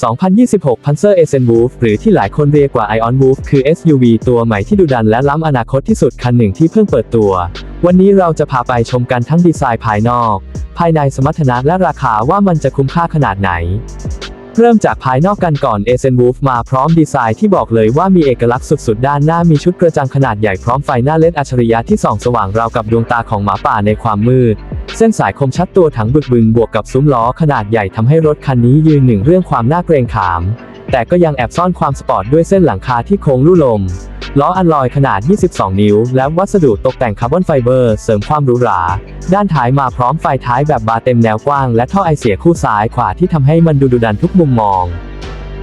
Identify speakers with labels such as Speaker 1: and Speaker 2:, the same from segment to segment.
Speaker 1: 2026 Panzer e s e n Wolf หรือที่หลายคนเรียกว่า Ion Wolf คือ SUV ตัวใหม่ที่ดุดันและล้ำอนาคตที่สุดคันหนึ่งที่เพิ่งเปิดตัว วันนี้เราจะพาไปชมกันทั้งดีไซน์ภายนอก ภายในสมรรถนะและราคาว่ามันจะคุ้มค่าขนาดไหน เริ่มจากภายนอกกันก่อน a s e n Wolf มาพร้อมดีไซน์ที่บอกเลยว่ามีเอกลักษณ์สุดๆ ด้านหน้ามีชุดกระจังขนาดใหญ่พร้อมไฟหน้าเลดอัจฉริยะที่ส่องสว่างราวกับดวงตาของหมาป่าในความมืด เส้นสายคมชัดตัวถังบึกบึนบวกกับซุ้มล้อขนาดใหญ่ทำให้รถคันนี้ยืนหนึ่งเรื่องความน่าเกรงขาม แต่ก็ยังแอบซ่อนความสปอร์ตด้วยเส้นหลังคาที่โค้งลู่ลม ล้ออัลลอยขนาด 22 นิ้ว และวัสดุตกแต่งคาร์บอนไฟเบอร์ เสริมความหรูหรา ด้านท้ายมาพร้อมไฟท้ายแบบบาร์เต็มแนวกว้าง และท่อไอเสียคู่ซ้ายขวาที่ทำให้มันดูดุดันทุกมุมมอง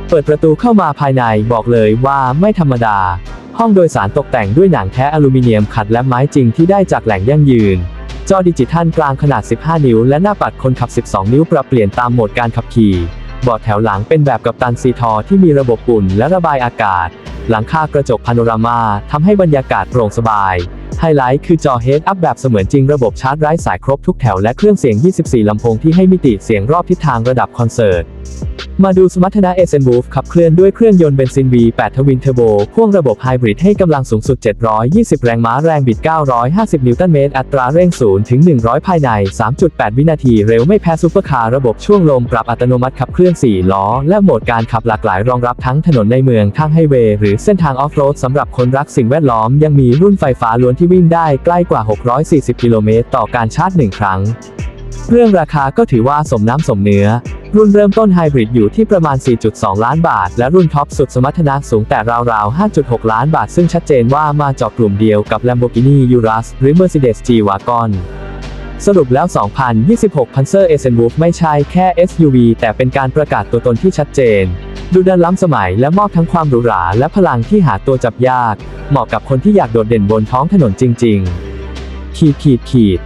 Speaker 1: เปิดประตูเข้ามาภายในบอกเลยว่าไม่ธรรมดา ห้องโดยสารตกแต่งด้วยหนังแท้อลูมิเนียมขัดและไม้จริงที่ได้จากแหล่งยั่งยืน จอดิจิทัลกลางขนาด 15 นิ้ว และหน้าปัดคนขับ 12 นิ้วปรับเปลี่ยนตามโหมดการขับขี่เบาะแถวหลังเป็นแบบกับตันซีทอที่มีระบบอุ่นและระบายอากาศ หลังคากระจกพาโนรามาทำให้บรรยากาศโปร่งสบาย ไฮไลท์คือจอ Head Up แบบเสมือนจริงระบบชาร์จไร้สายครบทุกแถวและเครื่องเสียง 24 ลำโพงที่ให้มิติเสียงรอบทิศทางระดับคอนเสิร์ต มาดูสมรรถนะ s n Wolf ขับเคลื่อนด้วยเครื่องยนต์เบนซิน V8 ทวินเทอร์โบพ่วงระบบไฮบริดให้กำลังสูงสุด 720 แรงม้าแรงบิด 950 นิวตันเมตร อัตราเร่ง 0 ถึง 100 ภายใน 3.8 วินาที เร็วไม่แพ้ซุปเปอร์คาร์ระบบช่วงลมปรับอัตโนมัติขับเคลื่อน 4 ล้อ และโหมดการขับหลากหลายรองรับทั้งถนนในเมืองทางไฮเวย์หรือเส้นทางออฟโรดสำหรับคนรักสิ่งแวดล้อมยังมีรุ่นไฟฟ้าล้วนที่วิ่งได้ใกล้กว่า 640 กิโลเมตรต่อการชาร์จ 1 ครั้ง เรื่องราคาก็ถือว่าสมน้ำสมเนื้อ รุ่นเริ่มต้นไฮบริดอยู่ที่ประมาณ 4.2 ล้านบาท และรุ่นท็อปสุดสมรรถนะสูงแต่ราวๆ 5.6 ล้านบาท ซึ่งชัดเจนว่ามาเจาะกลุ่มเดียวกับ Lamborghini Urus หรือ Mercedes G-Wagon สรุปแล้ว 2026 Panzer e s e n Wolf ไม่ใช่แค่ SUV แต่เป็นการประกาศตัวตนที่ชัดเจน ดูดันล้ำสมัยและมอบทั้งความหรูหราและพลังที่หาตัวจับยาก เหมาะกับคนที่อยากโดดเด่นบนท้องถนนจริง ๆ ขีดขีดขีด